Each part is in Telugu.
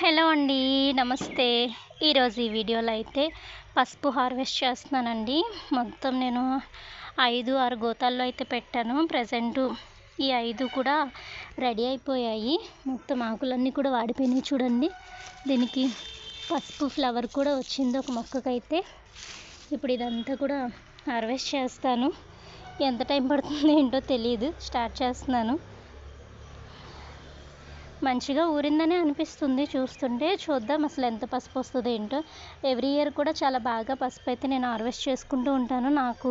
హలో అండి నమస్తే. ఈరోజు ఈ వీడియోలో అయితే పసుపు హార్వెస్ట్ చేస్తున్నానండి. మొత్తం నేను ఐదు ఆరు గోతాల్లో అయితే పెట్టాను. ప్రజెంటు ఈ ఐదు కూడా రెడీ అయిపోయాయి. మొత్తం ఆకులన్నీ కూడా వాడిపోయినాయి చూడండి. దీనికి పసుపు ఫ్లవర్ కూడా వచ్చింది ఒక మొక్కకైతే. ఇప్పుడు ఇదంతా కూడా హార్వెస్ట్ చేస్తాను. ఎంత టైం పడుతుంది ఏంటో తెలియదు స్టార్ట్ చేస్తున్నాను. మంచిగా ఊరిందని అనిపిస్తుంది. చూస్తుంటే చూద్దాం అసలు ఎంత పసుపు వస్తుందో ఏంటో. ఎవ్రీ ఇయర్ కూడా చాలా బాగా పసుపు అయితే నేను హార్వెస్ట్ చేసుకుంటూ ఉంటాను. నాకు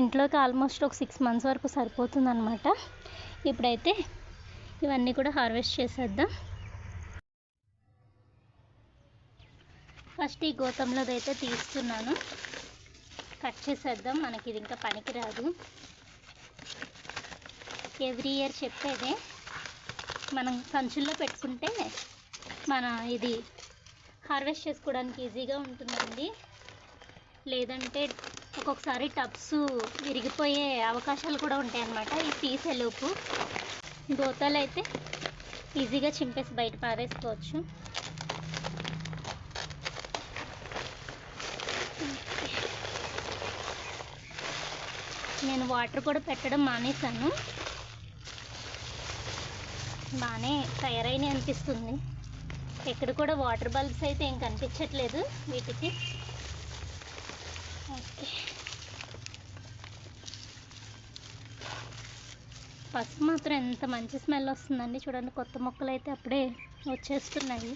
ఇంట్లోకి ఆల్మోస్ట్ ఒక సిక్స్ మంత్స్ వరకు సరిపోతుంది అనమాట ఇప్పుడైతే ఇవన్నీ కూడా హార్వెస్ట్ చేసేద్దాం. ఫస్ట్ ఈ గోతంలోది అయితే తీస్తున్నాను. కట్ చేసేద్దాం. మనకి ఇది ఇంకా పనికిరాదు. ఎవ్రీ ఇయర్ చెప్పేదే. మనం సంచుల్లో పెట్టుకుంటే మన ఇది హార్వెస్ట్ చేసుకోవడానికి ఈజీగా ఉంటుందండి. లేదంటే ఒక్కొక్కసారి టబ్స్ విరిగిపోయే అవకాశాలు కూడా ఉంటాయి అన్నమాట ఈ తీసేలోపు. గోతాలు అయితే ఈజీగా చింపేసి బయట పారేసుకోవచ్చు. నేను వాటర్ కూడా పెట్టడం మానేశాను. బాగానే తయారైన అనిపిస్తుంది. ఎక్కడ కూడా వాటర్ బల్బ్స్ అయితే ఏం కనిపించట్లేదు వీటికి. ఓకే. పసుపు మాత్రం ఎంత మంచి స్మెల్ వస్తుందండి. చూడండి కొత్త మొక్కలు అయితే అప్పుడే వచ్చేస్తున్నాయి.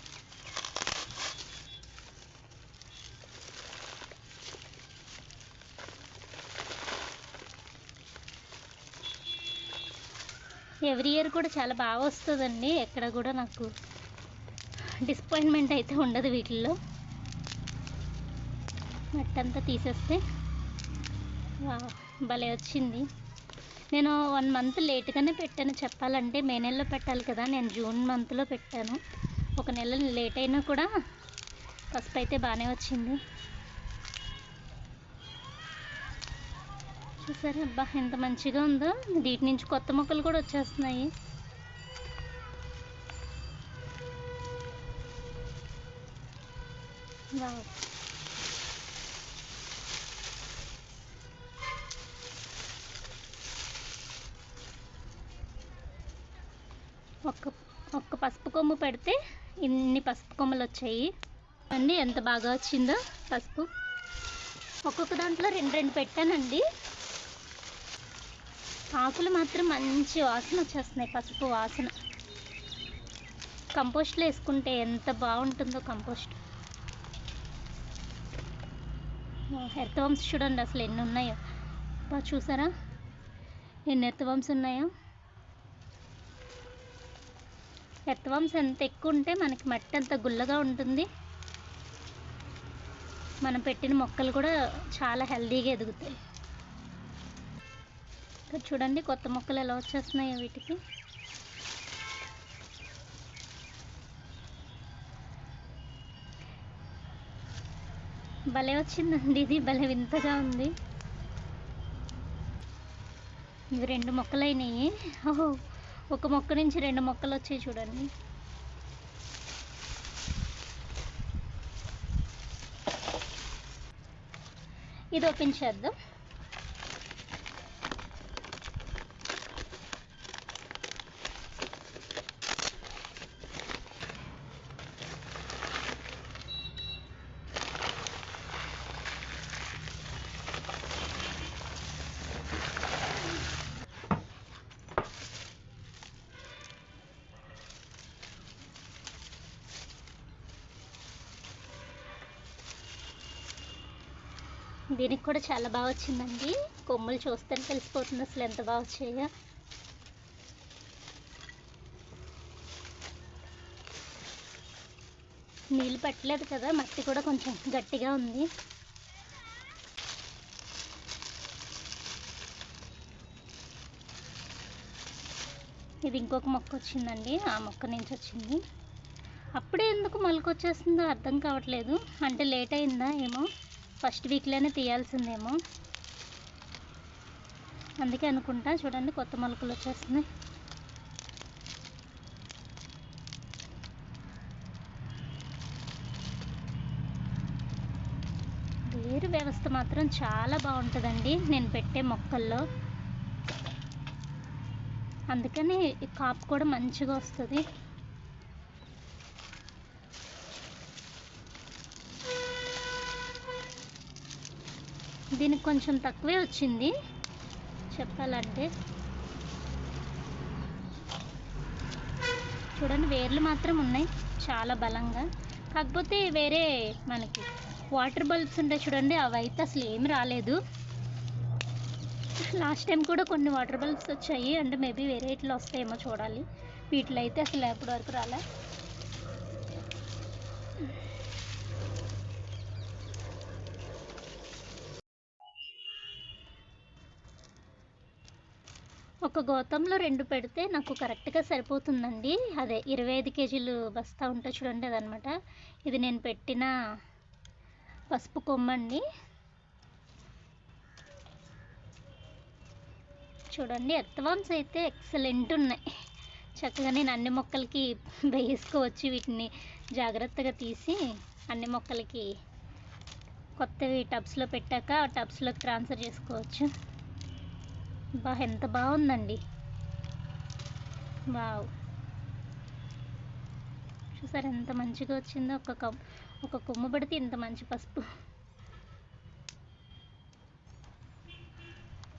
ఎవ్రీ ఇయర్ కూడా చాలా బాగా వస్తుందండి. ఎక్కడ కూడా నాకు డిసప్పాయింట్మెంట్ అయితే ఉండదు వీటిల్లో. మట్టంతా తీసేస్తే వా భలే వచ్చింది. నేను వన్ మంత్ లేట్గానే పెట్టాను. చెప్పాలంటే మే నెలలో పెట్టాలి కదా. నేను జూన్ మంత్లో పెట్టాను. ఒక నెల లేట్ అయినా కూడా పసుపు అయితే బాగానే వచ్చింది. చూసారా? అబ్బా ఎంత మంచిగా ఉందో. వీటి నుంచి కొత్త మొక్కలు కూడా వచ్చేస్తున్నాయి. ఒక్క ఒక్క పసుపు కొమ్ము పెడితే ఇన్ని పసుపు కొమ్మలు వచ్చాయి. అండి ఎంత బాగా వచ్చిందో పసుపు. ఒక్కొక్క దాంట్లో రెండు రెండు పెట్టానండి. ఆకులు మాత్రం మంచి వాసన వచ్చేస్తున్నాయి. పసుపు వాసన. కంపోస్ట్లో వేసుకుంటే ఎంత బాగుంటుందో కంపోస్ట్. ఎర్తవంశ చూడండి అసలు ఎన్ని ఉన్నాయో. బా చూసారా? ఎన్ని ఎర్తవంశ ఉన్నాయో. ఎర్తవంశ ఎంత ఎక్కువ ఉంటే మనకి మట్టి అంత గుల్లగా ఉంటుంది. మనం పెట్టిన మొక్కలు కూడా చాలా హెల్దీగా ఎదుగుతాయి. చూడండి కొత్త మొక్కలు ఎలా వచ్చేస్తున్నాయో వీటికి. భలే వచ్చిందండి ఇది భలే వింతగా ఉంది. ఇవి రెండు మొక్కలు అయినాయి ఓహో ఒక మొక్క నుంచి రెండు మొక్కలు వచ్చాయి చూడండి. ఇది ఓపెన్ చేద్దాం. దీనికి కూడా చాలా బాగా వచ్చిందండి. కొమ్మలు చూస్తే తెలిసిపోతుంది అసలు ఎంత బాగా వచ్చాయో. నీళ్ళు పెట్టలేదు కదా మట్టి కూడా కొంచెం గట్టిగా ఉంది. ఇది ఇంకొక మొక్క వచ్చిందండి ఆ మొక్క నుంచి వచ్చింది. అప్పుడే ఎందుకు మొలకొచ్చేస్తుందో అర్థం కావట్లేదు. అంటే లేట్ అయిందా ఏమో. ఫస్ట్ వీక్లోనే తీయాల్సిందేమో. అందుకే అనుకుంటా చూడండి కొత్త మొలకలు వచ్చేస్తున్నాయి. వేరు వ్యవస్థ మాత్రం చాలా బాగుంటుందండి నేను పెట్టే మొక్కల్లో. అందుకని కాపు కూడా మంచిగా వస్తుంది. దీనికి కొంచెం తక్కువే వచ్చింది. చెప్పాలంటే చూడండి వేర్లు మాత్రం ఉన్నాయి చాలా బలంగా. కాకపోతే వేరే మనకి వాటర్ బల్బ్స్ ఉంటాయి చూడండి అవి అయితే అసలు ఏమి రాలేదు. లాస్ట్ టైం కూడా కొన్ని వాటర్ బల్బ్స్ వచ్చాయి అంటే మేబీ వేరే ఇట్లా వస్తాయేమో చూడాలి. వీటిలో అయితే అసలు ఎప్పటి వరకు రాలే. ఒక గోతంలో రెండు పెడితే నాకు కరెక్ట్గా సరిపోతుందండి. అదే ఇరవై ఐదు కేజీలు బస్తా ఉంటే చూడండి అదనమాట. ఇది నేను పెట్టిన పసుపు కొమ్మండి. చూడండి ఎర్త్వామ్స్ అయితే ఎక్సలెంట్ ఉన్నాయి. చక్కగా నేను అన్ని మొక్కలకి వేసుకోవచ్చు వీటిని జాగ్రత్తగా తీసి అన్ని మొక్కలకి కొత్తవి టబ్స్లో పెట్టాక ఆ టబ్స్లోకి ట్రాన్స్ఫర్ చేసుకోవచ్చు. బా ఎంత బాగుందండి. వావ్. చూసారు ఎంత మంచిగా వచ్చిందో? ఒక కమ్ ఒక కొమ్ము పడితే ఇంత మంచి పసుపు.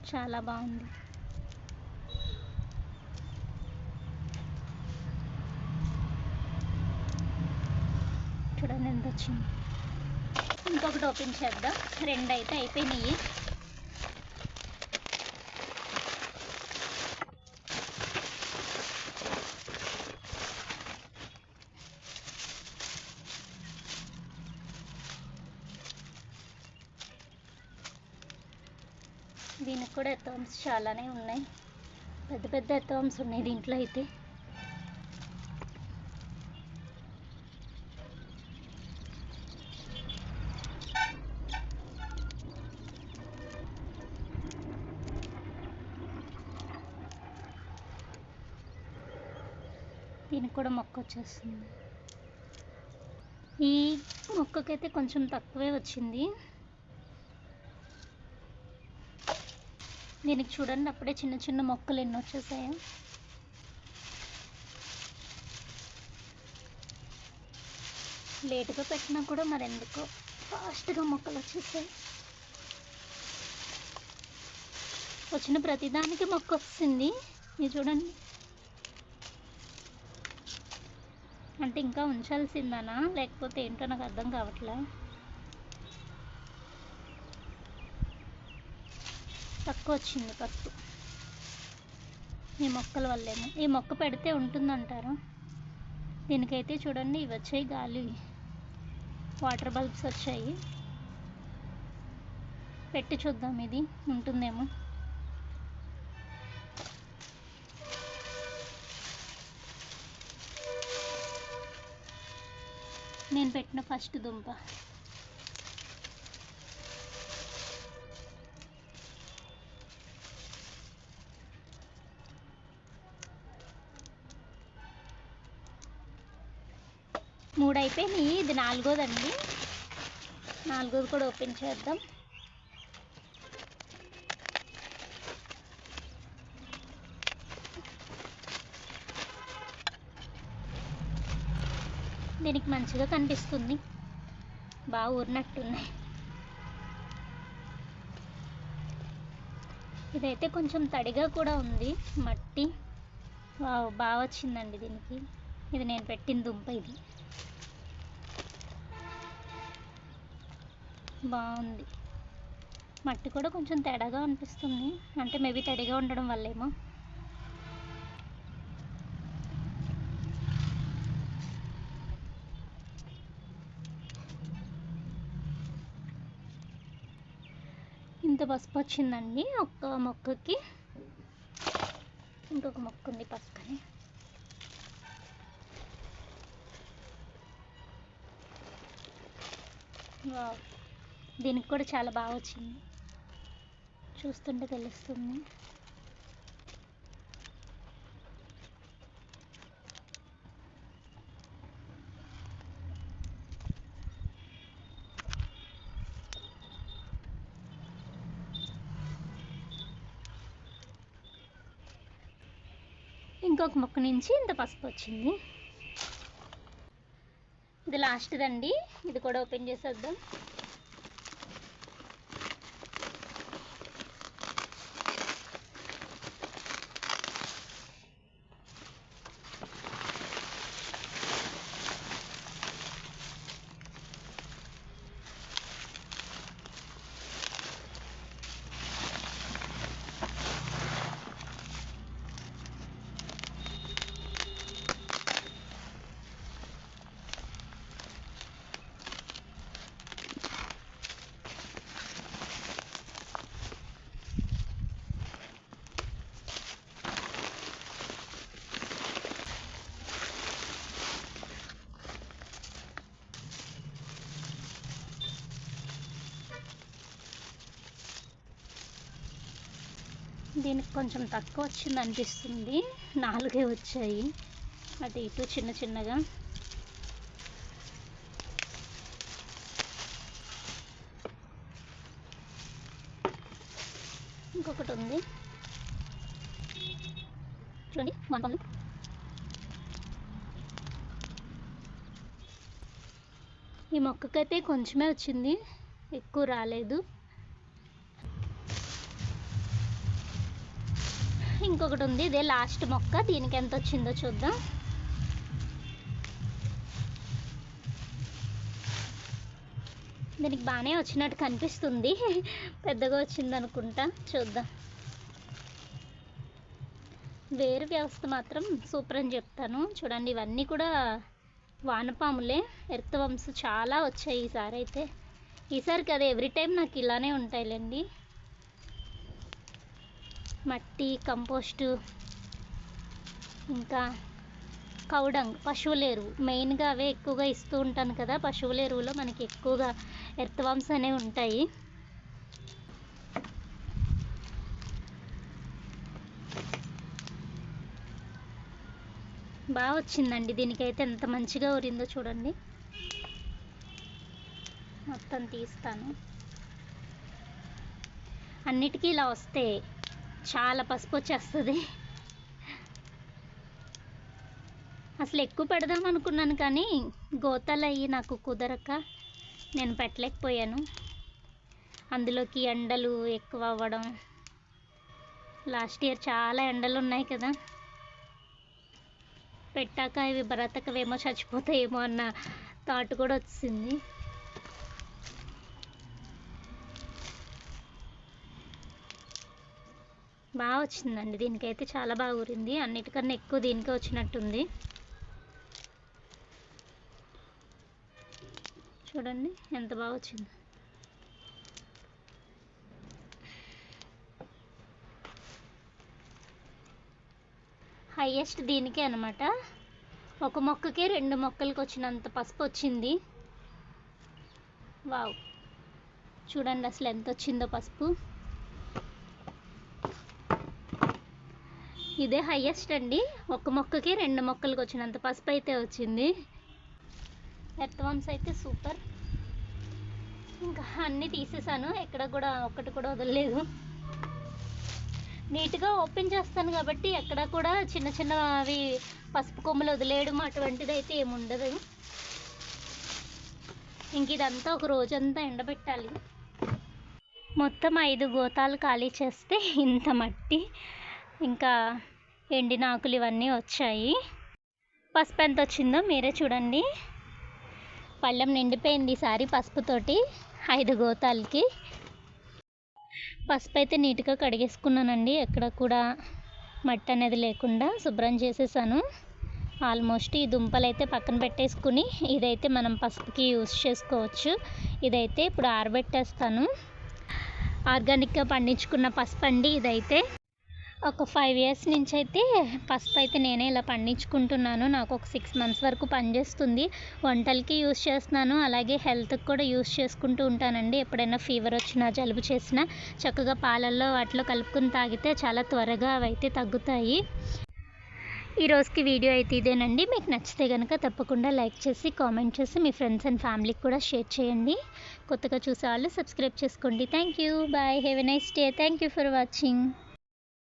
చాలా బాగుంది. చూడండి ఎంత వచ్చింది. ఇంకొకటి ఓపెన్ చేద్దాం. రెండు అయితే అయిపోయినాయి. దీనికి కూడా ఎత్తోమ్స్ చాలానే ఉన్నాయి. పెద్ద పెద్ద ఎత్తోమ్స్ ఉన్నాయి దీంట్లో అయితే. దీనికి కూడా మొక్క వచ్చేస్తుంది. ఈ మొక్కకైతే కొంచెం తక్కువే వచ్చింది. దీనికి చూడండి అప్పుడే చిన్న చిన్న మొక్కలు ఎన్ని వచ్చేసాయో. లేటుగా పెట్టినా కూడా మరి ఎందుకో ఫాస్ట్గా మొక్కలు వచ్చేసాయి. వచ్చిన ప్రతిదానికి మొక్క వస్తుంది. ఇది చూడండి. అంటే ఇంకా ఉంచాల్సిందనా? లేకపోతే ఏంటో నాకు అర్థం కావట్లే? తక్కువ వచ్చింది పసుపు ఈ మొక్కల వల్లేమో ఈ మొక్క పెడితే ఉంటుందంటారు. దీనికైతే చూడండి ఇవి వచ్చాయి గాలి. వాటర్ బల్బ్స్ వచ్చాయి. పెట్టి చూద్దాం ఇది ఉంటుందేమో. నేను పెట్టిన ఫస్ట్ దుంప. అయిపోయినాయి. ఇది నాలుగోదండి. నాలుగోది కూడా ఓపెన్ చేద్దాం. దీనికి మంచిగా కనిపిస్తుంది. బాగా ఊరినట్టున్నాయి. ఇదైతే కొంచెం తడిగా కూడా ఉంది. మట్టి. వావ్ బాగా వచ్చిందండి దీనికి. ఇది నేను పెట్టిన దుంప ఇది. బాగుంది. మట్టి కూడా కొంచెం తేడాగా అనిపిస్తుంది. అంటే మేబీ తడిగా ఉండడం వల్లేమో. ఇంత పసుపు వచ్చిందండి. ఒక్క మొక్కకి ఇంకొక మొక్క ఉంది పక్కనే. వావ్. దీనికి కూడా చాలా బాగా వచ్చింది. చూస్తుంటే తెలుస్తుంది. ఇంకొక మొక్క నుంచి ఇంత పసుపు వచ్చింది. ఇది లాస్ట్దండి ఇది కూడా ఓపెన్ చేసేద్దాం. దీనికి కొంచెం తక్కువ వచ్చింది అనిపిస్తుంది. నాలుగే వచ్చాయి. అటు ఇటు చిన్న చిన్నగా. ఇంకొకటి ఉంది. చూడండి వంపలు ఈ మొక్కకైతే కొంచెమే వచ్చింది. ఎక్కువ రాలేదు. ఇంకొకటి ఉంది. ఇదే లాస్ట్ మొక్క. దీనికి ఎంత వచ్చిందో చూద్దాం. దీనికి బాగానే వచ్చినట్టు కనిపిస్తుంది. పెద్దగా వచ్చింది అనుకుంటా. చూద్దాం. వేరు వ్యవస్థ మాత్రం సూపర్ అని చెప్తాను. చూడండి ఇవన్నీ కూడా వానపాములే. ఎర్తవంశ చాలా వచ్చాయి ఈసారి అయితే. ఈసారి కదా ఎవ్రీ టైం నాకు ఇలానే ఉంటాయిలేండి. మట్టి కంపోస్టు ఇంకా కౌడంగ్ పశువుల ఎరువు. మెయిన్గా అవే ఎక్కువగా ఇస్తూ ఉంటాను కదా. పశువుల ఎరువులో మనకి ఎక్కువగా ఎర్త్వాంస్ అనేవి ఉంటాయి. బాగా వచ్చిందండి. దీనికైతే ఎంత మంచిగా ఊరిందో చూడండి. మొత్తం తీస్తాను. అన్నిటికీ ఇలా వస్తే చాలా పసుపు వచ్చేస్తుంది అసలు ఎక్కువ పెడదాం అనుకున్నాను కానీ గోతాలు అయ్యి నాకు కుదరక నేను పెట్టలేకపోయాను. అందులోకి ఎండలు ఎక్కువ అవ్వడం. లాస్ట్ ఇయర్ చాలా ఎండలు ఉన్నాయి కదా. పెట్టాక ఇవి బ్రతకవేమో చచ్చిపోతాయేమో అన్న థాట్ కూడా వచ్చింది. బాగా వచ్చిందండి. దీనికైతే చాలా బాగా ఊరింది. అన్నిటికన్నా ఎక్కువ దీనికే వచ్చినట్టుంది. చూడండి ఎంత బాగా వచ్చింది. హైయెస్ట్ దీనికే అనమాట ఒక మొక్కకే రెండు మొక్కలకి వచ్చినంత పసుపు వచ్చింది. వావ్. చూడండి అసలు ఎంత వచ్చిందో పసుపు. ఇదే హయ్యెస్ట్ అండి. ఒక మొక్కకి రెండు మొక్కలకి వచ్చినంత పసుపు అయితే వచ్చింది. ఎర్త్వామ్స్ అయితే సూపర్ ఇంకా అన్నీ తీసేసాను. ఎక్కడ కూడా ఒక్కటి కూడా వదలలేదు. నీట్గా ఓపెన్ చేస్తాను కాబట్టి ఎక్కడ కూడా చిన్న చిన్న అవి పసుపు కొమ్మలు వదిలేయడం అటువంటిది అయితే ఏముండదు ఇంక ఇదంతా ఒక రోజంతా ఎండబెట్టాలి. మొత్తం ఐదు గోతాలు ఖాళీ చేస్తే ఇంత మట్టి. ఇంకా ఎండిన ఆకులు ఇవన్నీ వచ్చాయి. పసుపు ఎంత వచ్చిందో మీరే చూడండి. పళ్ళెం నిండిపోయింది ఈసారి పసుపుతోటి ఐదు గోతాలకి. పసుపు అయితే నీట్గా కడిగేసుకున్నానండి ఎక్కడ కూడా మట్టి అనేది లేకుండా శుభ్రం చేసేసాను. ఆల్మోస్ట్ ఈ దుంపలు అయితే పక్కన పెట్టేసుకుని ఇదైతే మనం పసుపుకి యూస్ చేసుకోవచ్చు. ఇదైతే ఇప్పుడు ఆరబెట్టేస్తాను. ఆర్గానిక్గా పండించుకున్న పసుపు అండి ఇదైతే. ఒక ఫైవ్ ఇయర్స్ నుంచి అయితే పసుపు అయితే నేనే ఇలా పండించుకుంటున్నాను. నాకు ఒక సిక్స్ మంత్స్ వరకు పనిచేస్తుంది. వంటలకి యూస్ చేస్తున్నాను. అలాగే హెల్త్కి కూడా యూస్ చేసుకుంటూ ఉంటానండి. ఎప్పుడైనా ఫీవర్ వచ్చినా జలుబు చేసినా చక్కగా పాలల్లో వాటిలో కలుపుకుని తాగితే చాలా త్వరగా అవైతే తగ్గుతాయి. ఈ రోజుకి వీడియో అయితే ఇదేనండి. మీకు నచ్చితే కనుక తప్పకుండా లైక్ చేసి కామెంట్ చేసి మీ ఫ్రెండ్స్ అండ్ ఫ్యామిలీకి కూడా షేర్ చేయండి. కొత్తగా చూసే వాళ్ళు సబ్స్క్రైబ్ చేసుకోండి. Thank you bye have a nice day thank you for watching